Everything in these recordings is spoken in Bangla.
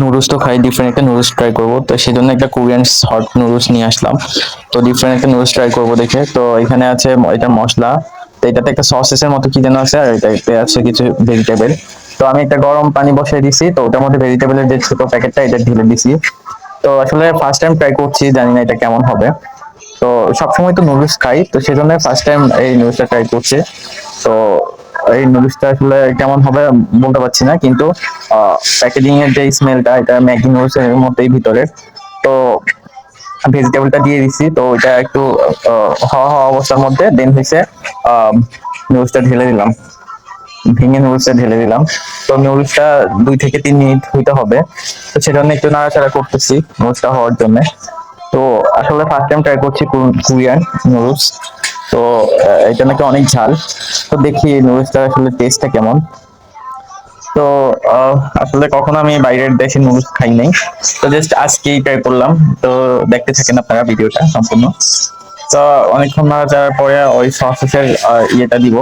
নুডলস তো খাই ডিফারেন্ট একটা নুডলস ট্রাই করব। তো সেই জন্য একটা কোরিয়ান হট নুডলস নিয়ে আসলাম। তো ডিফারেন্ট একটা নুডলস ট্রাই করব দেখে। তো এখানে আছে এটা মশলা। তো এটাতে একটা সসেসের মতো কি যেন আছে, আর এটাতে আছে কিছু ভেজিটেবল তো আমি একটা গরম পানি বসিয়ে দিছি, তো ওটার মধ্যে ভেজিটেবলের যে ছোট প্যাকেটটা এটা ঢেলে দিছি। তো আসলে ফার্স্ট টাইম ট্রাই করছি, জানি না এটা কেমন হবে। তো সবসময় তো নুডলস খাই, তো সেজন্য ফার্স্ট টাইম এই নুডলসটা ট্রাই করছি। তো এই নুডলসটা আসলে কেমন হবে বলতে পারছি না, কিন্তু প্যাকেজিং এর যে স্মেলটা এটা ম্যাগি নুডলস এর মধ্যেই ভিতরে। তো ভেজিটেবলটা দিয়ে দিছি, তো এটা একটু হওয়া হওয়া অবস্থার মধ্যে দেন হয়েছে নুডলসটা ঢেলে দিলাম। ভেঙে নুডলসটা ঢেলে দিলাম। তো নুডলসটা দুই থেকে তিন মিনিট হইতে হবে। তো সেটা সেজন্য একটু নাড়াচাড়া করতেছি নুডলসটা হওয়ার জন্য। তো আসলে ফার্স্ট টাইম ট্রাই করছি কোরিয়ান নুডলস তো এটা নাকি অনেক ঝাল। তো দেখি নুডলসটা আসলে টেস্টটা কেমন। তো আসলে কখনো আমি বাইরের দেশে নুডলস খাই নাই। তো জাস্ট আজকেই ট্রাই করলাম। তো দেখতে থাকেন আপনারা ভিডিওটা সম্পূর্ণ। তো অনেকক্ষণ মারা যাওয়ার পরে ওই সসেসের ইয়েটা দিব,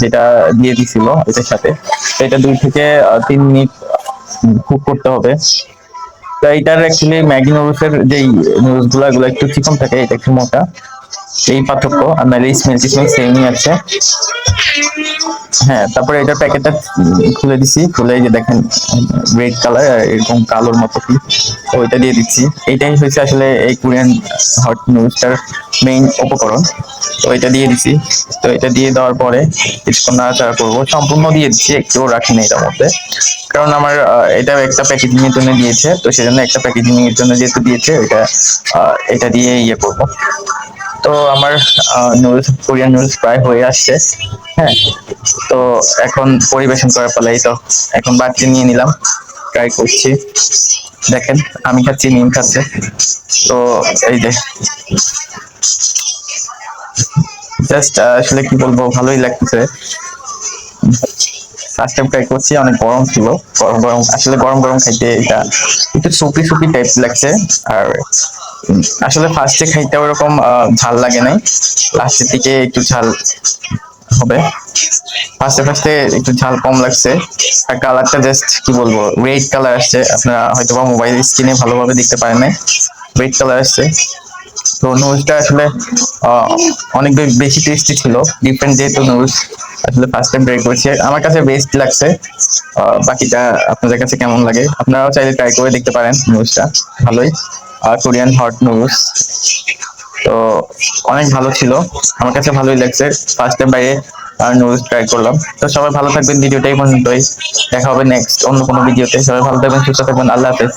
যেটা দিয়ে দিছিল এটার সাথে। এটা দুই থেকে তিন মিনিট কুক করতে হবে। তো এটার অ্যাকচুয়ালি ম্যাগি নুডলসের যেই নুডলসগুলো একটু চিকন থাকে, এটা একটু মোটা। এই পার্থক্য, আর নাহলে স্মেল টিসমেল সেমই আছে। হ্যাঁ তারপরে এটার প্যাকেটটা খুলে দিছি। খুলে যে দেখেন রেড কালার আর এরকম কালোর মতো কি। ওইটা দিয়ে দিচ্ছি। এইটাই হচ্ছে আসলে এই কোরিয়ান হট নুডলসটার মেইন উপকরণ। তো এটা দিয়ে দিছি। তো এটা দিয়ে দেওয়ার পরে কিছুক্ষণ নাড়াচাড়া করব। সম্পূর্ণ দিয়ে দিচ্ছি একটু রাখি না এটার মধ্যে। কারণ আমার এটা একটা প্যাকেজিং এর জন্য দিয়েছে। তো সেজন্য একটা প্যাকেজিং এর জন্য যেহেতু দিয়েছে এটা এটা দিয়ে ইয়ে করব। তো আমার নুডলস কোরিয়ান নুডলস প্রায় হয়ে আসছে হ্যাঁ? তো এখন পরিবেশন করার পালাই তো এখন বাটি নিয়ে নিলাম ট্রাই করছি। দেখেন, আমি খাচ্ছি, নিম খাচ্ছে। তো এই যে জাস্ট আসলে কি বলব, ভালোই লাগতেছে। ফার্স্ট টাইম ট্রাই করছি, অনেক গরম ছিল। গরম গরম, আসলে গরম গরম খাইতে এটা একটু সুপি সুপি টাইপ লাগছে। আর আসলে ফার্স্টে খাইতে ওরকম ঝাল লাগে নাই। লাস্টের দিকে একটু ঝাল হবে। ফার্স্টে ফার্স্টে একটু ঝাল কম লাগছে। আর কালারটা জাস্ট কি বলব রেড কালার আসছে। আপনারা হয়তো বা মোবাইল স্ক্রিনে ভালোভাবে দেখতে পারেন না রেড কালার আসছে। তো নুডলসটা আসলে অনেক বেশি টেস্টি ছিল। ডিফারেন্ট যেহেতু নুডলস আসলে ফার্স্ট টাইম ট্রাই করেছি। আমার কাছে বেস্ট লাগছে বাকিটা আপনাদের কাছে কেমন লাগে? আপনারাও চাইলে ট্রাই করে দেখতে পারেন নুডলসটা ভালোই। আর কোরিয়ান হট নুডলস তো অনেক ভালো ছিল। আমার কাছে ভালোই লাগছে। ফার্স্ট টাইম বাইরে আর নুডলস ট্রাই করলাম। তো সবাই ভালো থাকবেন। ভিডিওটাই পর্যন্তই। দেখা হবে নেক্সট অন্য কোনো ভিডিওতে সবাই ভালো থাকবেন, সুস্থ থাকবেন। আল্লাহ হাফেজ।